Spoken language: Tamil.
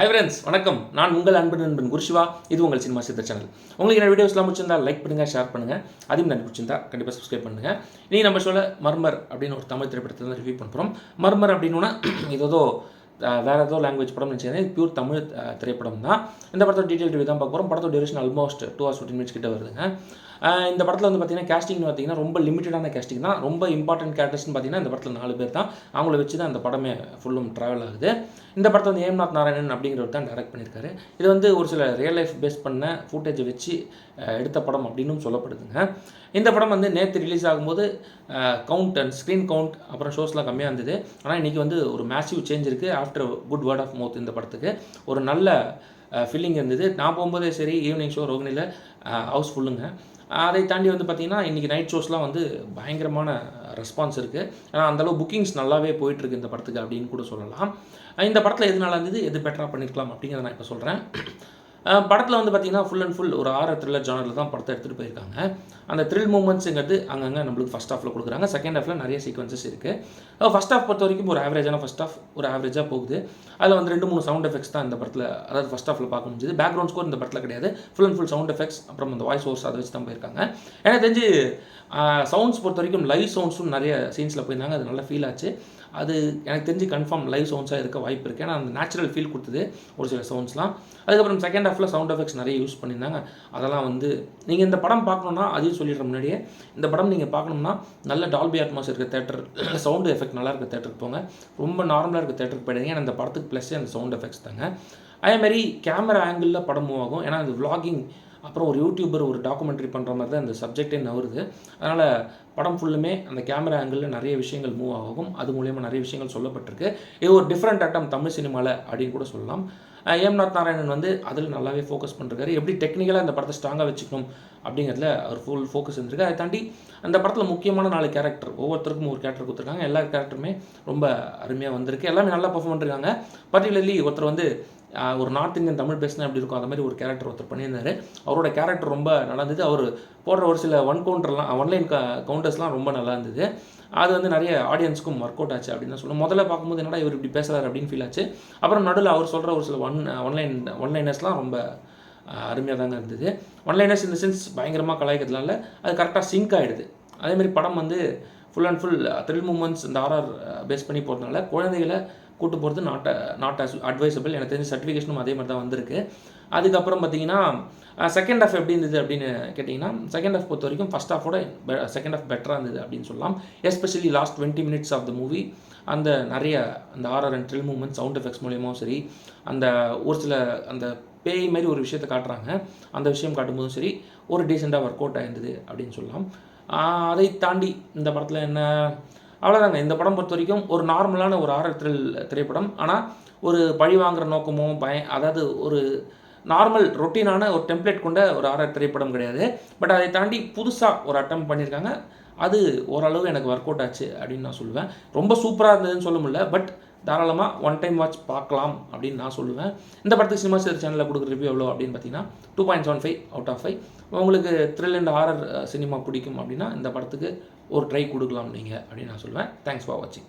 ஹை ஃப்ரெண்ட்ஸ் வணக்கம். நான் உங்கள் அன்பு நண்பன் குருஷிவா. இது உங்கள் சினிமா சித்த சேனல். உங்களுக்கு என்ன வீடியோஸ்லாம் பிடிச்சிருந்தா லைக் பண்ணுங்கள் ஷேர் பண்ணுங்கள் அதையும் நன்றி பிடிச்சிருந்தா கண்டிப்பாக சப்ஸ்கிரைப் பண்ணுங்கள் இனி நம்ம சொல்ல மர்மர் அப்படின்னு ஒரு தமிழ் திரைப்படத்தை தான் ரிவ்யூ பண்ணுறோம் மர்மர் அப்படின்னா ஏதோ வேறு ஏதோ லாங்குவேஜ் படம் நினச்சேன் இது பியூர் தமிழ் திரைப்படம் தான் இந்த படத்தோட டீட்டெயில் ரிவ்யூ தான் பார்க்க போகிறோம் படத்தோட duration almost two hours fifteen minutes கிட்ட வருதுங்க. இந்த படத்தில் வந்து பார்த்தீங்கன்னா கேஸ்டிங்னு பார்த்தீங்கன்னா ரொம்ப லிமிட்டடான கேஸ்டிங் தான். ரொம்ப இம்பார்ட்டன்ட் கேரக்டர்ஸ்னு பார்த்தீங்கன்னா இந்த படத்தில் நாலு பேர் தான். அவங்கள வச்சு தான் இந்த படமே ஃபுல்லும் ட்ராவல் ஆகுது. இந்த படத்தை வந்து ஏம்நாத் நாராயணன் அப்படிங்கிறவர் தான் டைரக்ட் பண்ணியிருக்காரு. இது வந்து ஒரு சில ரியல் லைஃப் பேஸ் பண்ண ஃபுட்டேஜை வச்சு எடுத்த படம் அப்படின்னும் சொல்லப்படுதுங்க. இந்த படம் வந்து நேற்று ரிலீஸ் ஆகும்போது கவுண்ட் அண்ட் ஸ்க்ரீன் கவுண்ட் அப்புறம் ஷோஸ்லாம் கம்மியாக இருந்தது. ஆனால் இன்றைக்கி வந்து ஒரு மேசிவ் சேஞ்ச் இருக்குது after good word of mouth இந்த படத்துக்கு. ஒரு நல்ல ஃபீலிங் இருந்தது. நான் போகும்போதே சரி ஈவினிங் ஷோ ரோகிணியில் ஹவுஸ் ஃபுல்லுங்க அதை தாண்டி வந்து பார்த்திங்கன்னா இன்றைக்கி நைட் ஷோஸ்லாம் வந்து பயங்கரமான ரெஸ்பான்ஸ் இருக்குது ஏன்னா அந்தளவு புக்கிங்ஸ் நல்லாவே போயிட்டுருக்கு இந்த படத்துக்கு அப்படின்னு கூட சொல்லலாம். இந்த படத்தில் எது நல்லா இருந்தது எது பெட்டராக பண்ணியிருக்கலாம் அப்படிங்கிறத நான் இப்போ சொல்கிறேன் படத்தில் வந்து பார்த்திங்கன்னா ஃபுல் அண்ட் ஃபுல் ஒரு ஆறு த்ரில்லர் ஜானரில் தான் படத்தை எடுத்துகிட்டு போயிருக்காங்க. அந்த த்ரில் மூமெண்ட்ஸுங்கிறது அங்கங்கே நம்மளுக்கு ஃபஸ்ட் ஹாஃபில் கொடுக்குறாங்க. செகண்ட் ஹாஃபில் நிறைய சீக்வன்சஸ் இருக்குது ஃபஸ்ட் ஹாஃப் பொறுத்த வரைக்கும் ஒரு ஆவரேஜான ஃபஸ்ட் ஹாஃப் ஒரு ஆவரேஜாக போகுது. அதில் வந்து ரெண்டு மூணு சவுண்ட் எஃபெக்ட்ஸ் தான் இந்த படத்தில் அதாவது ஃபஸ்ட் ஹாஃபில் பார்க்க முடிஞ்சது. பேக்ரவுண்ட் ஸ்கோர் இந்த படத்தில் கிடையாது. Full and full sound effects அப்புறம் அந்த வாய்ஸ் ஓர்ஸ் அதை வச்சு தான் போயிருக்காங்க. எனக்கு தெரிஞ்சு சவுண்ட்ஸ் பொறுத்த வரைக்கும் லைவ் சவுண்ட்ஸும் நிறைய சீன்ஸில் போயிருந்தாங்க. அது நல்லா ஃபீல் ஆச்சு. அது எனக்கு தெரிஞ்சு கன்ஃபார்ம் லைவ் சவுண்ட்ஸாக இருக்க வாய்ப்பு இருக்குது ஏன்னா அந்த நேச்சுரல் ஃபீல் கொடுத்தது ஒரு சில சவுண்ட்ஸ்லாம் அதுக்கப்புறம் செகண்ட் ஹாஃபில் சவுண்ட் எஃபெக்ட்ஸ் நிறைய யூஸ் பண்ணியிருந்தாங்க. அதெல்லாம் வந்து நீங்கள் இந்த படம் பார்க்கணுன்னா அதையும் சொல்லிடுற முன்னாடியே. இந்த படம் நீங்கள் பார்க்கணும்னா நல்ல டால்பி அட்மாஸ் இருக்க தேட்டர் சவுண்டு எஃபெக்ட் நல்லா இருக்க தேட்டருக்கு போங்க. ரொம்ப நார்மலாக இருக்க தேட்டருக்கு போயிடுங்க ஏன்னா இந்த படத்துக்கு ப்ளஸ்ஸே அந்த சவுண்ட் எஃபெக்ட்ஸ் தாங்க. அதேமாதிரி கேமரா ஆங்கிளில் படம் மூவ் ஆகும். ஏன்னா அது விலாகிங் அப்புறம் ஒரு யூடியூபர் ஒரு டாக்குமெண்ட்ரி பண்ணுற மாதிரி தான் இந்த சப்ஜெக்டே நவருது. அதனால் படம் ஃபுல்லுமே அந்த கேமரா ஆங்கிளில் நிறைய விஷயங்கள் மூவ் ஆகும். அது மூலயமா நிறைய விஷயங்கள் சொல்லப்பட்டிருக்கு. இது ஒரு டிஃப்ரெண்ட் அட்டம் தமிழ் சினிமாவில் அப்படின்னு கூட சொல்லலாம். ஏம்நாத் நாராயணன் வந்து அதில் நல்லாவே ஃபோக்கஸ் பண்ணுறாரு எப்படி டெக்னிக்கலாக அந்த படத்தை ஸ்ட்ராங்காக வச்சுக்கணும் அப்படிங்கிறதுல அவர் ஃபுல் ஃபோக்கஸ் இருந்திருக்கு அதை தாண்டி அந்த படத்தில் முக்கியமான நாலு கேரக்டர் ஒவ்வொருத்தருக்கும் ஒரு கேரக்டர் கொடுத்துருக்காங்க. எல்லா கேரக்டருமே ரொம்ப அருமையாக வந்திருக்கு. எல்லாமே நல்லா பர்ஃபார்ம் பண்ணிருக்காங்க. பர்டிகுலர்லி ஒருத்தர் வந்து ஒரு நார்த் இந்தியன் தமிழ் பேசினா எப்படி இருக்கும்? அந்த மாதிரி ஒரு கேரக்டர் ஒருத்தர் பண்ணியிருந்தார். அவரோட கேரக்டர் ரொம்ப நல்லா இருந்தது. அவர் போடுற ஒரு சில ஒன் கவுண்டர்லாம் ஒன்லைன் க கவுண்டர்ஸ்லாம் ரொம்ப நல்லா இருந்தது. அது வந்து நிறைய ஆடியன்ஸ்க்கும் ஒர்க் அவுட் ஆச்சு அப்படின்னு தான் முதல்ல பார்க்கும்போது என்னடா இவர் இப்படி பேசுகிறார் அப்படின்னு ஃபீல் ஆச்சு. அப்புறம் நடுவில் அவர் சொல்கிற ஒரு சில ஒன் ஒன்லைன் ஒன்லைனர்ஸ்லாம் ரொம்ப அருமையாக தாங்க இருந்தது. ஒன்லைனர்ஸ் இந்த சென்ஸ் பயங்கரமாக கலாய்க்கிறதுனால அது கரெக்டாக சிங்க் ஆகிடுது அதேமாதிரி படம் வந்து full and full thrill moments இந்த ஆர்ஆர் பேஸ் பண்ணி போகிறதுனால குழந்தைகளை கூட்டு போகிறது நாட் நாட் அஸ் அட்வைசபிள் எனக்கு தெரிஞ்ச சர்டிஃபிகேஷனும் அதே மாதிரி தான் வந்திருக்கு. அதுக்கப்புறம் பார்த்தீங்கன்னா செகண்ட் ஆஃப் எப்படி இருந்தது அப்படின்னு கேட்டிங்கன்னா செகண்ட் ஆஃப் பொறுத்த வரைக்கும் ஃபஸ்ட் ஆஃபோட செகண்ட் ஆஃப் பெட்டராக இருந்தது அப்படின்னு சொல்லலாம். Especially last twenty minutes of the movie அந்த நிறைய அந்த RR and thrill moment sound effects மூலியமாகவும் சரி அந்த ஒரு சில அந்த பேய் மாதிரி ஒரு விஷயத்தை காட்டுறாங்க. அந்த விஷயம் காட்டும்போதும் சரி ஒரு டீசெண்டாக ஒர்க் அவுட் ஆயிருந்தது அப்படின்னு சொல்லலாம். அதை தாண்டி இந்த படத்தில் என்ன அவ்வளோதாங்க இந்த படம் பொறுத்த வரைக்கும் ஒரு நார்மலான ஒரு ஆரர் த்ரில் திரைப்படம். ஆனால் ஒரு பழி வாங்குற நோக்கமோ பய அதாவது ஒரு நார்மல் ரொட்டீனான ஒரு டெம்ப்ளேட் கொண்ட ஒரு ஆரர் திரைப்படம் கிடையாது. பட் அதை தாண்டி புதுசாக ஒரு அட்டம் பண்ணியிருக்காங்க. அது ஓரளவு எனக்கு ஒர்க் அவுட் ஆச்சு அப்படின்னு நான் சொல்லுவேன். ரொம்ப சூப்பராக இருந்ததுன்னு சொல்ல முடியல. பட் தாராளமாக ஒன் டைம் வாட்ச் பார்க்கலாம் அப்படின்னு நான் சொல்லுவேன். இந்த படத்துக்கு சினிமா சேர் சேனலில் கொடுக்குற ரிவ்யூ எவ்வளோ அப்படின்னு பார்த்தீங்கன்னா two point seven five out of five உங்களுக்கு த்ரில் அண்ட் ஹாரர் சினிமா பிடிக்கும் அப்படின்னா இந்த படத்துக்கு ஒரு ட்ரை கொடுக்கலாம் நீங்கள் அப்படின்னு நான் சொல்லுவேன். தேங்க்ஸ் ஃபார் வாட்சிங்